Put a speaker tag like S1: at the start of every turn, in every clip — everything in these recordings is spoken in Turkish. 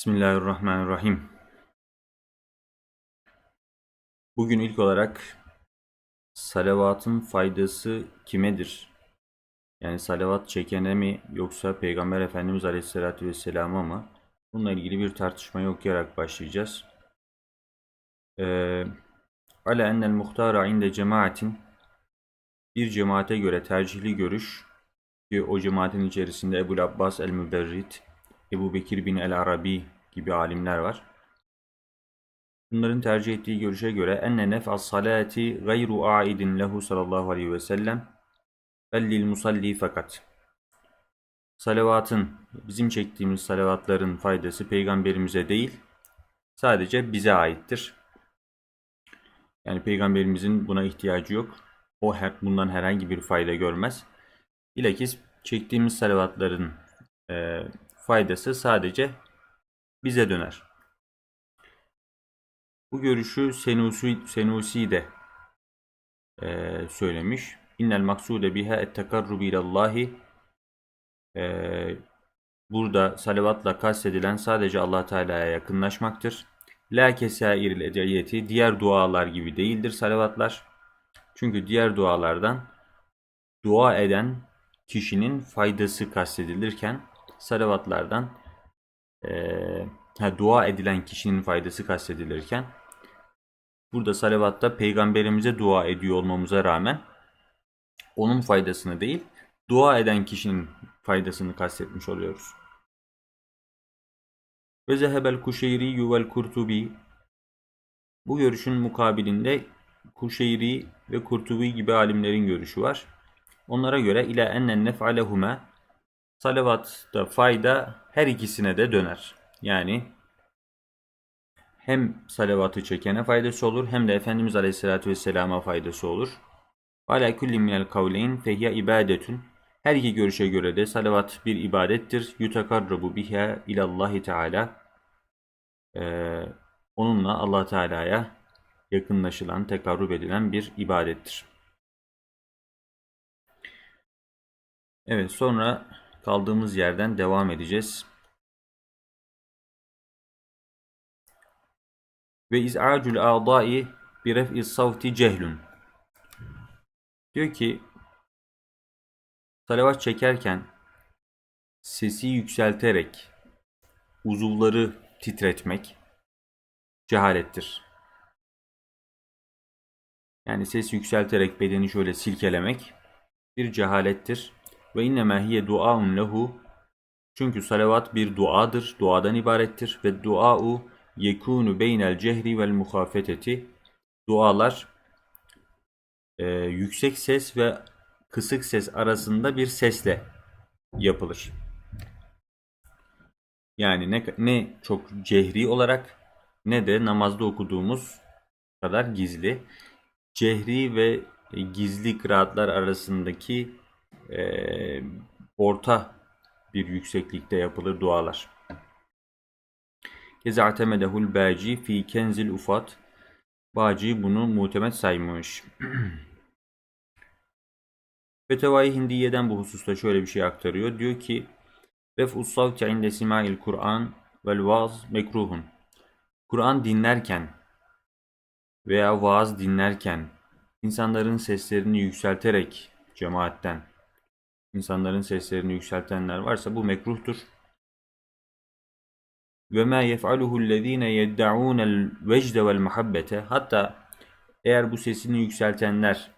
S1: Bismillahirrahmanirrahim. Bugün ilk olarak salavatın faydası kimedir? Yani salavat çekene mi yoksa Peygamber Efendimiz Aleyhisselatü Vesselam'a mı? Bununla ilgili bir tartışmayı okuyarak başlayacağız. Ee, Ala ennel muhtara inde cemaatin bir cemaate göre tercihli görüş ki o cemaatin içerisinde Ebu'l Abbas el-Müberrit, Ebu Bekir bin el-Arabi gibi alimler var. Bunların tercih ettiği görüşe göre enne nef'as salati gayru aidin lehu sallallahu aleyhi ve sellem bellil musalli fakat. Salavatın, bizim çektiğimiz salavatların faydası peygamberimize değil, sadece bize aittir. Yani peygamberimizin buna ihtiyacı yok. O her, bundan herhangi bir fayda görmez. Bilakis çektiğimiz salavatların e, faydası sadece bize döner. Bu görüşü Senusi, Senusi de e, söylemiş. İnnel maksude biha et tekarrubi ilallahi e, Burada salavatla kastedilen sadece allah Teala'ya yakınlaşmaktır. La kesairil ediyeti diğer dualar gibi değildir salavatlar. Çünkü diğer dualardan dua eden kişinin faydası kastedilirken salavatlardan e, ha, dua edilen kişinin faydası kastedilirken burada salavatta peygamberimize dua ediyor olmamıza rağmen onun faydasını değil dua eden kişinin faydasını kastetmiş oluyoruz. Ve zehebel kuşeyri yuvel kurtubi bu görüşün mukabilinde Kuşeyri ve Kurtubi gibi alimlerin görüşü var. Onlara göre ila ennen nef'alehuma salavatta fayda her ikisine de döner. Yani hem salavatı çekene faydası olur hem de Efendimiz Aleyhisselatü Vesselam'a faydası olur. Ala kulli minel kavleyn fehya ibadetun. Her iki görüşe göre de salavat bir ibadettir. Yutakarrabu biha ilallahi teala. Ee, onunla Allah Teala'ya yakınlaşılan, tekarrub edilen bir ibadettir. Evet, sonra kaldığımız yerden devam edeceğiz. Ve iz'acul a'dai bi ref'i savti cehlun. Diyor ki salavat çekerken sesi yükselterek uzuvları titretmek cehalettir. Yani ses yükselterek bedeni şöyle silkelemek bir cehalettir. Ve innemâ hiye duaun lehu çünkü salavat bir duadır, duadan ibarettir ve duau yekunu beynel cehri vel muhafeteti dualar e, yüksek ses ve kısık ses arasında bir sesle yapılır. Yani ne, ne çok cehri olarak ne de namazda okuduğumuz kadar gizli. Cehri ve gizli kıraatlar arasındaki e, orta bir yükseklikte yapılır dualar. Kezatemedehul Baci fi kenzil ufat Baci bunu muhtemet saymış. Fetevai Hindiye'den bu hususta şöyle bir şey aktarıyor. Diyor ki Ref'us savti inde sima'il Kur'an vel vaz mekruhun. Kur'an dinlerken veya vaaz dinlerken insanların seslerini yükselterek cemaatten insanların seslerini yükseltenler varsa bu mekruhtur. Ve ma yef'aluhu ellezine yed'unel vecde vel muhabbete hatta eğer bu sesini yükseltenler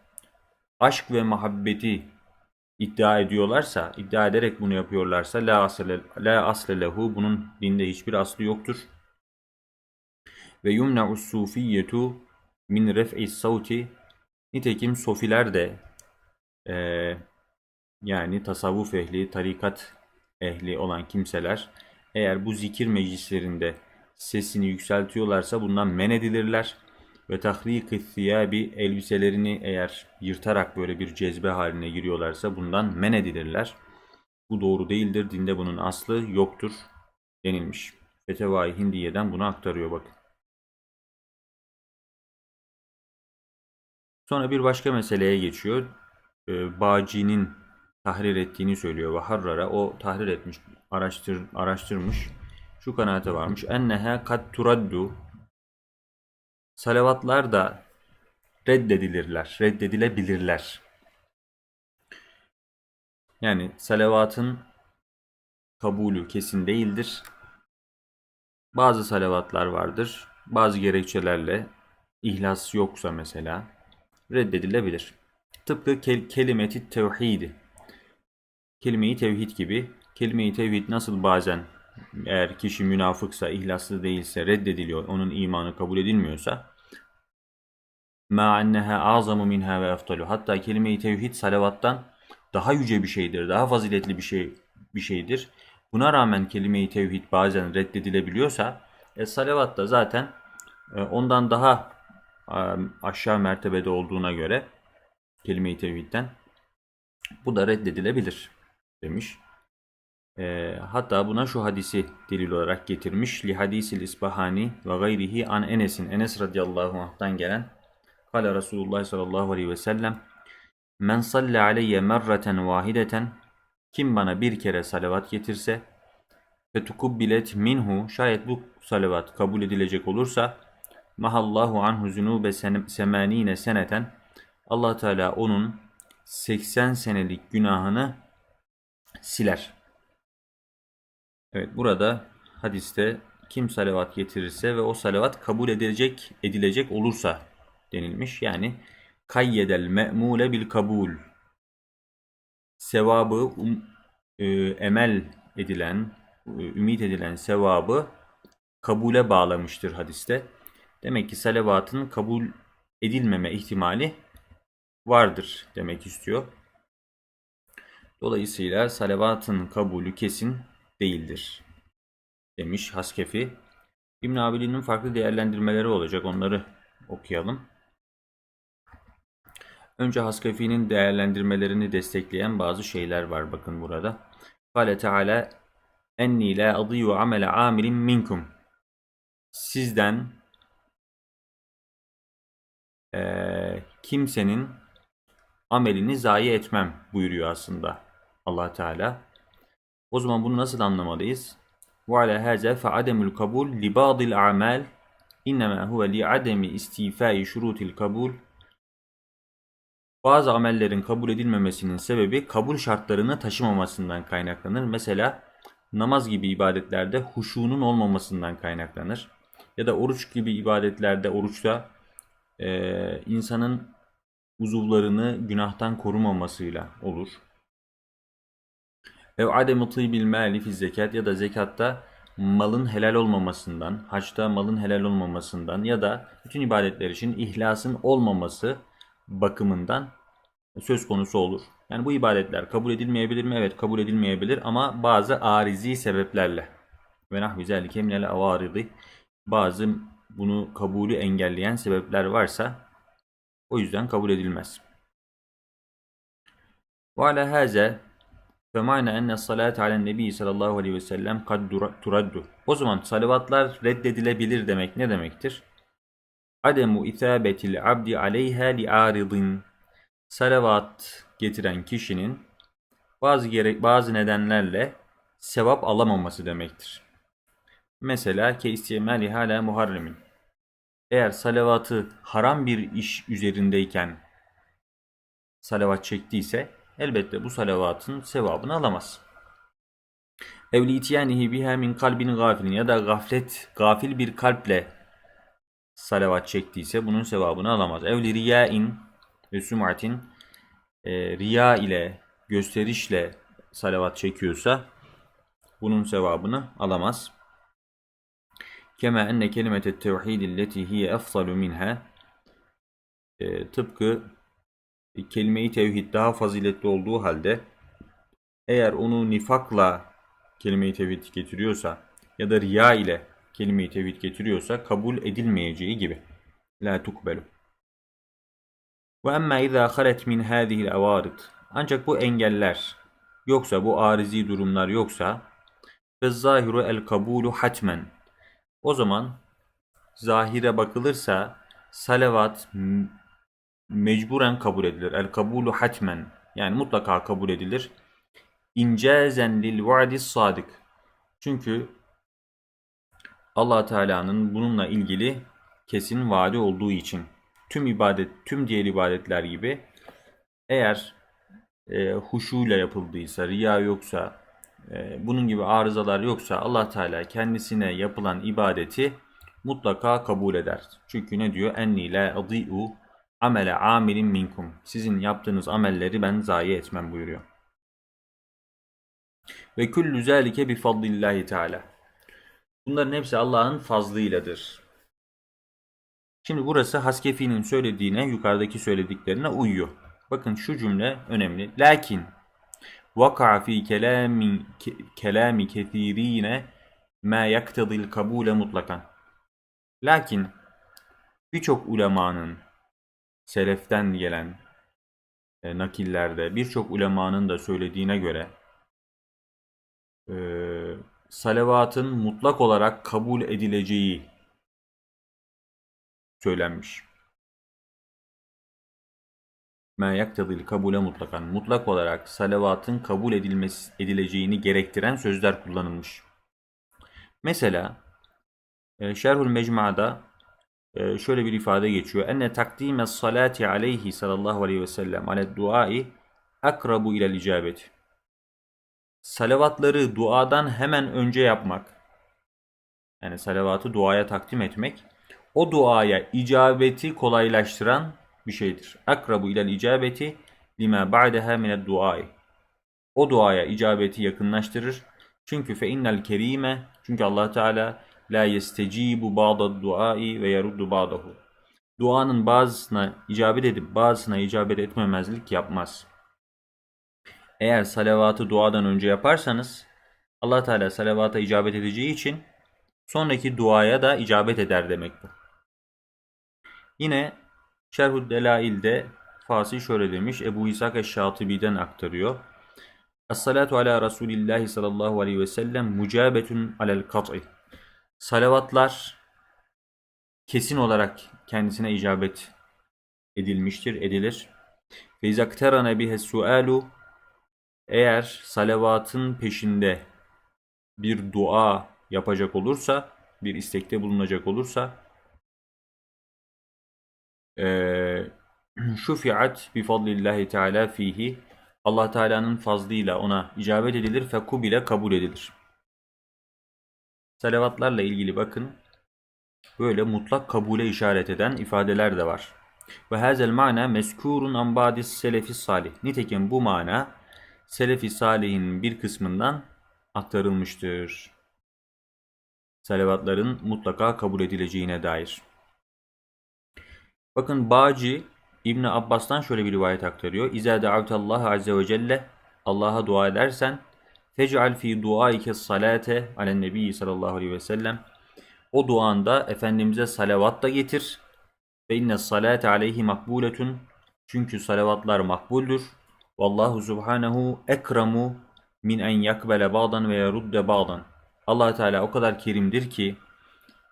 S1: aşk ve muhabbeti iddia ediyorlarsa, iddia ederek bunu yapıyorlarsa la asle, la asle lehu bunun dinde hiçbir aslı yoktur. Ve yumna'us sufiyyetu min ref'i savti nitekim sofiler de e, yani tasavvuf ehli, tarikat ehli olan kimseler eğer bu zikir meclislerinde sesini yükseltiyorlarsa bundan men edilirler ve tahriki thiyabi elbiselerini eğer yırtarak böyle bir cezbe haline giriyorlarsa bundan men edilirler. Bu doğru değildir. Dinde bunun aslı yoktur denilmiş. Fetevai Hindiye'den bunu aktarıyor bakın. Sonra bir başka meseleye geçiyor. Ee, Bağci'nin tahrir ettiğini söylüyor ve Harrara o tahrir etmiş, araştır, araştırmış. şu kanaate varmış. Enneha kad turaddu. Salavatlar da reddedilirler, reddedilebilirler. Yani salavatın kabulü kesin değildir. Bazı salavatlar vardır. Bazı gerekçelerle ihlas yoksa mesela reddedilebilir. Tıpkı kel kelimeti tevhidi. Kelime-i tevhid gibi. Kelime-i tevhid nasıl bazen eğer kişi münafıksa, ihlaslı değilse reddediliyor, onun imanı kabul edilmiyorsa enneha azamu minha ve eftalu. Hatta kelime-i tevhid salavattan daha yüce bir şeydir, daha faziletli bir şey bir şeydir. Buna rağmen kelime-i tevhid bazen reddedilebiliyorsa e, salavat da zaten e, ondan daha e, aşağı mertebede olduğuna göre kelime-i tevhidden bu da reddedilebilir demiş. E, hatta buna şu hadisi delil olarak getirmiş. Li hadisil isbahani ve gayrihi an Enes'in Enes radıyallahu anh'tan gelen Kale Resulullah sallallahu aleyhi ve sellem Men salle aleyye merreten vahideten kim bana bir kere salavat getirse ve tukubbilet minhu şayet bu salavat kabul edilecek olursa mahallahu anhu zunube semanine seneten Allah Teala onun 80 senelik günahını siler. Evet burada hadiste kim salavat getirirse ve o salavat kabul edilecek edilecek olursa denilmiş. Yani kayyedel me'mule bil kabul. Sevabı um, e, emel edilen, e, ümit edilen sevabı kabule bağlamıştır hadiste. Demek ki salavatın kabul edilmeme ihtimali vardır demek istiyor. Dolayısıyla salavatın kabulü kesin değildir demiş Haskefi. İbn Abili'nin farklı değerlendirmeleri olacak. Onları okuyalım. Önce Haskefi'nin değerlendirmelerini destekleyen bazı şeyler var bakın burada. Kale Teala enni la adiyu amele amilin minkum. Sizden e, kimsenin amelini zayi etmem buyuruyor aslında allah Teala. O zaman bunu nasıl anlamalıyız? Ademul kabul li ba'dil a'mal innema huve li ademi istifai şurutil kabul bazı amellerin kabul edilmemesinin sebebi kabul şartlarını taşımamasından kaynaklanır. Mesela namaz gibi ibadetlerde huşunun olmamasından kaynaklanır. Ya da oruç gibi ibadetlerde oruçta e, insanın uzuvlarını günahtan korumamasıyla olur. Ev adem bil mali fi zekat ya da zekatta malın helal olmamasından, haçta malın helal olmamasından ya da bütün ibadetler için ihlasın olmaması bakımından söz konusu olur. Yani bu ibadetler kabul edilmeyebilir mi? Evet kabul edilmeyebilir ama bazı arizi sebeplerle. Ve nahvi zelike minel avaridi. Bazı bunu kabulü engelleyen sebepler varsa o yüzden kabul edilmez. Ve ala ve ma'na enne salate alen nebi sallallahu aleyhi ve sellem kad turaddu. O zaman salavatlar reddedilebilir demek ne demektir? Ademu ithabetil abdi aleyha li aridin. Salavat getiren kişinin bazı gerek bazı nedenlerle sevap alamaması demektir. Mesela ke istimali hala muharremin. Eğer salavatı haram bir iş üzerindeyken salavat çektiyse elbette bu salavatın sevabını alamaz. Evli itiyanihi biha min kalbin gafilin ya da gaflet, gafil bir kalple salavat çektiyse bunun sevabını alamaz. Evli riyain ve sum'atin e, riya ile, gösterişle salavat çekiyorsa bunun sevabını alamaz. Kema enne kelimete tevhid leti hiye efsalu minha e, tıpkı kelime-i tevhid daha faziletli olduğu halde eğer onu nifakla kelime-i tevhid getiriyorsa ya da riya ile kelime-i tevhid getiriyorsa kabul edilmeyeceği gibi. La tukbelu. Ve emmâ izâ halet min hâzihil avarid. Ancak bu engeller yoksa, bu arizi durumlar yoksa ve zahiru el kabulu hatmen. O zaman zahire bakılırsa salavat mecburen kabul edilir. El kabulu hatmen. Yani mutlaka kabul edilir. İncezen lil vaadis sadık. Çünkü allah Teala'nın bununla ilgili kesin vaadi olduğu için tüm ibadet, tüm diğer ibadetler gibi eğer e, huşuyla yapıldıysa, riya yoksa, e, bunun gibi arızalar yoksa allah Teala kendisine yapılan ibadeti mutlaka kabul eder. Çünkü ne diyor? Enni la adi'u amele amilin minkum. Sizin yaptığınız amelleri ben zayi etmem buyuruyor. Ve kullu zalike bi fadlillahi teala. Bunların hepsi Allah'ın fazlıyladır. Şimdi burası Haskefi'nin söylediğine, yukarıdaki söylediklerine uyuyor. Bakın şu cümle önemli. Lakin vaka fi kelami kelami kesirine ma yaktadil kabule mutlakan. Lakin birçok ulemanın seleften gelen e, nakillerde birçok ulemanın da söylediğine göre e, salavatın mutlak olarak kabul edileceği söylenmiş. Ma yaktadil kabule mutlakan. Mutlak olarak salavatın kabul edilmesi edileceğini gerektiren sözler kullanılmış. Mesela e, Şerhül Mecmua'da e, şöyle bir ifade geçiyor. Enne takdime salati aleyhi sallallahu aleyhi ve sellem ale duai akrabu ilel icabeti. Salavatları duadan hemen önce yapmak. Yani salavatı duaya takdim etmek o duaya icabeti kolaylaştıran bir şeydir. Akrabu ilel icabeti lima ba'deha mined duai. O duaya icabeti yakınlaştırır. Çünkü fe innel kerime çünkü Allah Teala la yestecibu ba'da duai ve yeruddu ba'dahu. Duanın bazısına icabet edip bazısına icabet etmemezlik yapmaz. Eğer salavatı duadan önce yaparsanız Allah Teala salavata icabet edeceği için sonraki duaya da icabet eder demek bu. Yine Şerhud Delail'de Fasıl şöyle demiş. Ebu İshak Eşşatibi'den aktarıyor. Es-salatu ala Resulillahi sallallahu aleyhi ve sellem mucabetun alel kat'i. Salavatlar kesin olarak kendisine icabet edilmiştir, edilir. Ve izakterane bihe sualu eğer salavatın peşinde bir dua yapacak olursa, bir istekte bulunacak olursa şufiat bi fadlillahi teala fihi Allah Teala'nın fazlıyla ona icabet edilir fekub ile kabul edilir. Salavatlarla ilgili bakın böyle mutlak kabule işaret eden ifadeler de var. Ve hazel mana meskurun an badis selefi salih. Nitekim bu mana selefi salihin bir kısmından aktarılmıştır. Salavatların mutlaka kabul edileceğine dair. Bakın Bağcı İbni Abbas'tan şöyle bir rivayet aktarıyor. İzâ da'avtallaha azze ve celle Allah'a dua edersen fec'al fi duaike salate alen nebi sallallahu aleyhi ve sellem o duanda Efendimiz'e salavat da getir ve inne salate aleyhi makbuletun çünkü salavatlar makbuldür. Vallahu subhanehu ekramu min en yakbele bağdan ve yerudde bağdan. allah Teala o kadar kerimdir ki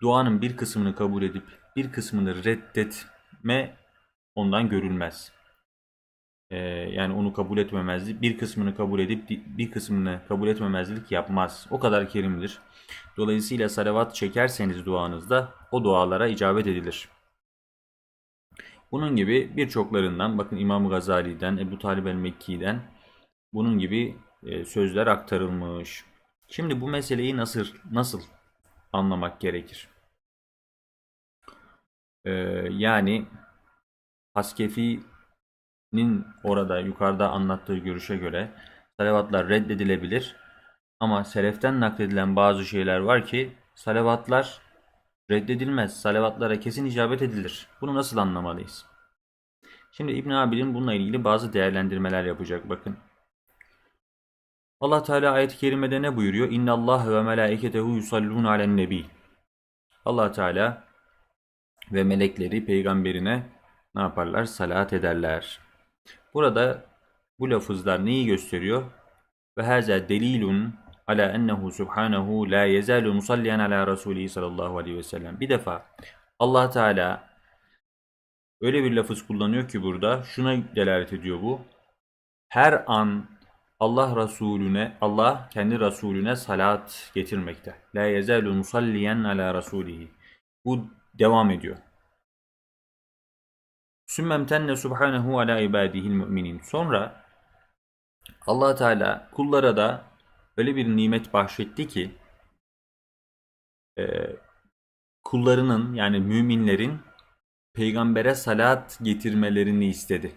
S1: duanın bir kısmını kabul edip bir kısmını reddetme ondan görülmez. Ee, yani onu kabul etmemezlik, bir kısmını kabul edip bir kısmını kabul etmemezlik yapmaz. O kadar kerimdir. Dolayısıyla salavat çekerseniz duanızda o dualara icabet edilir. Bunun gibi birçoklarından bakın İmam Gazali'den, Ebu Talib el-Mekki'den bunun gibi e, sözler aktarılmış. Şimdi bu meseleyi nasıl nasıl anlamak gerekir? Ee, yani Haskefi'nin orada yukarıda anlattığı görüşe göre salavatlar reddedilebilir. Ama seleften nakledilen bazı şeyler var ki salavatlar reddedilmez. Salavatlara kesin icabet edilir. Bunu nasıl anlamalıyız? Şimdi İbn Abil'in bununla ilgili bazı değerlendirmeler yapacak bakın. Allah Teala ayet-i kerimede ne buyuruyor? İnna Allah ve melaiketehu yusallun alen nebi. Allah Teala ve melekleri peygamberine ne yaparlar? Salat ederler. Burada bu lafızlar neyi gösteriyor? Ve haza delilun ala ennehu subhanahu la yezalu musalliyan ala Resulü sallallahu aleyhi ve sellem. Bir defa Allah Teala öyle bir lafız kullanıyor ki burada şuna delalet ediyor bu. Her an Allah Resulüne, Allah kendi Resulüne salat getirmekte. La yezalu musalliyen ala rasulihi. Bu devam ediyor. Sümmem tenne subhanehu ala ibadihil müminin. Sonra Allah Teala kullara da öyle bir nimet bahşetti ki e, kullarının yani müminlerin peygambere salat getirmelerini istedi.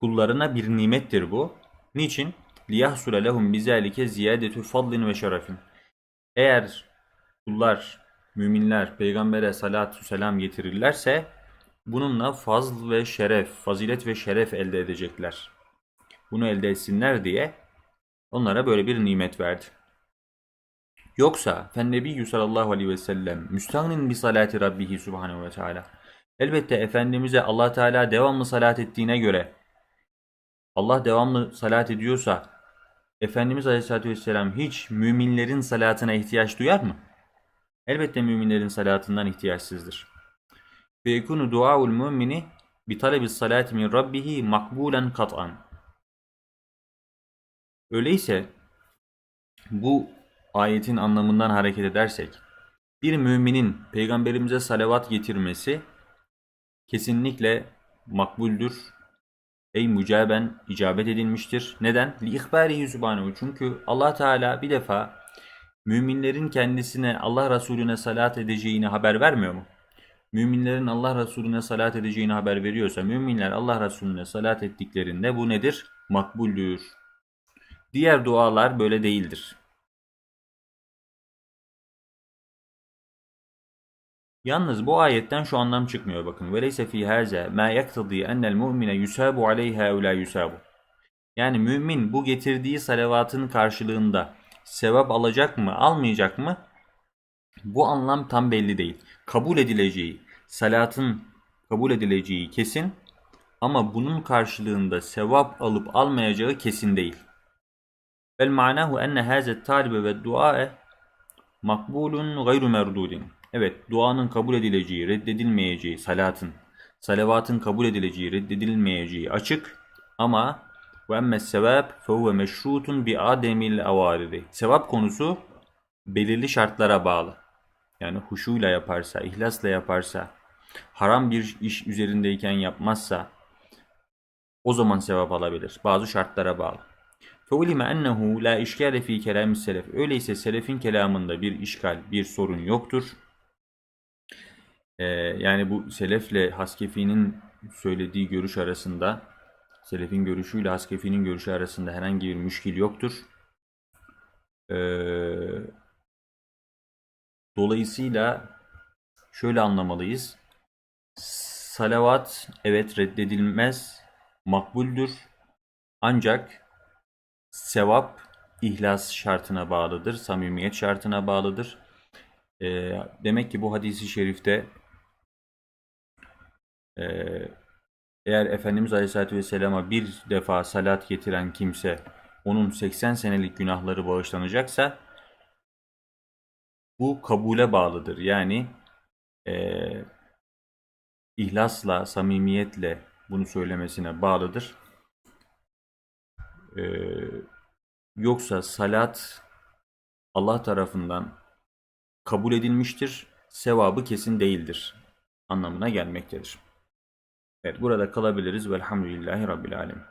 S1: Kullarına bir nimettir bu. Niçin? لِيَحْسُلَ لَهُمْ بِذَٰلِكَ زِيَادَةُ فَضْلٍ وَشَرَفٍ Eğer kullar, müminler peygambere salatü selam getirirlerse bununla fazl ve şeref, fazilet ve şeref elde edecekler. Bunu elde etsinler diye onlara böyle bir nimet verdi. Yoksa fennebiyyü sallallahu aleyhi ve sellem müstahnin bi salati rabbihi subhanehu ve teala. Elbette Efendimiz'e allah Teala devamlı salat ettiğine göre Allah devamlı salat ediyorsa Efendimiz aleyhissalatü vesselam hiç müminlerin salatına ihtiyaç duyar mı? Elbette müminlerin salatından ihtiyaçsızdır. Ve yekunu duaul mümini bi talebi salati min rabbihi makbulen kat'an. Öyleyse bu ayetin anlamından hareket edersek bir müminin peygamberimize salavat getirmesi kesinlikle makbuldür. Ey mücaben icabet edilmiştir. Neden? Li ihbarihi subhanehu. Çünkü Allah Teala bir defa müminlerin kendisine Allah Resulüne salat edeceğini haber vermiyor mu? Müminlerin Allah Resulüne salat edeceğini haber veriyorsa müminler Allah Resulüne salat ettiklerinde bu nedir? Makbuldür. Diğer dualar böyle değildir. Yalnız bu ayetten şu anlam çıkmıyor bakın. Fi haza ma yaktadi enel mu'mine yusabu aleyha ve la yusabu. Yani mümin bu getirdiği salavatın karşılığında sevap alacak mı, almayacak mı? Bu anlam tam belli değil. Kabul edileceği, salatın kabul edileceği kesin ama bunun karşılığında sevap alıp almayacağı kesin değil. Vel manahu enne haza talibe ve duae makbulun gayru merdudin. Evet, duanın kabul edileceği, reddedilmeyeceği, salatın, salavatın kabul edileceği, reddedilmeyeceği açık ama ve emmes sevap fehuve meşrutun bi ademil avaridi. Sevap konusu belirli şartlara bağlı Yani huşuyla yaparsa, ihlasla yaparsa, haram bir iş üzerindeyken yapmazsa o zaman sevap alabilir. Bazı şartlara bağlı. فَاُلِمَ اَنَّهُ لَا اِشْكَالَ ف۪ي كَلَامِ selef. Öyleyse selefin kelamında bir işgal, bir sorun yoktur. Ee, yani bu selefle Haskefi'nin söylediği görüş arasında, selefin görüşüyle Haskefi'nin görüşü arasında herhangi bir müşkil yoktur. Ee, dolayısıyla şöyle anlamalıyız. Salavat evet reddedilmez, makbuldür. Ancak sevap ihlas şartına bağlıdır, samimiyet şartına bağlıdır. Ee, demek ki bu hadisi şerifte e, eğer Efendimiz Aleyhisselatü Vesselam'a bir defa salat getiren kimse onun 80 senelik günahları bağışlanacaksa bu kabule bağlıdır. Yani e, ihlasla, samimiyetle bunu söylemesine bağlıdır. E, yoksa salat Allah tarafından kabul edilmiştir, sevabı kesin değildir anlamına gelmektedir. Evet burada kalabiliriz. Velhamdülillahi Rabbil Alemin.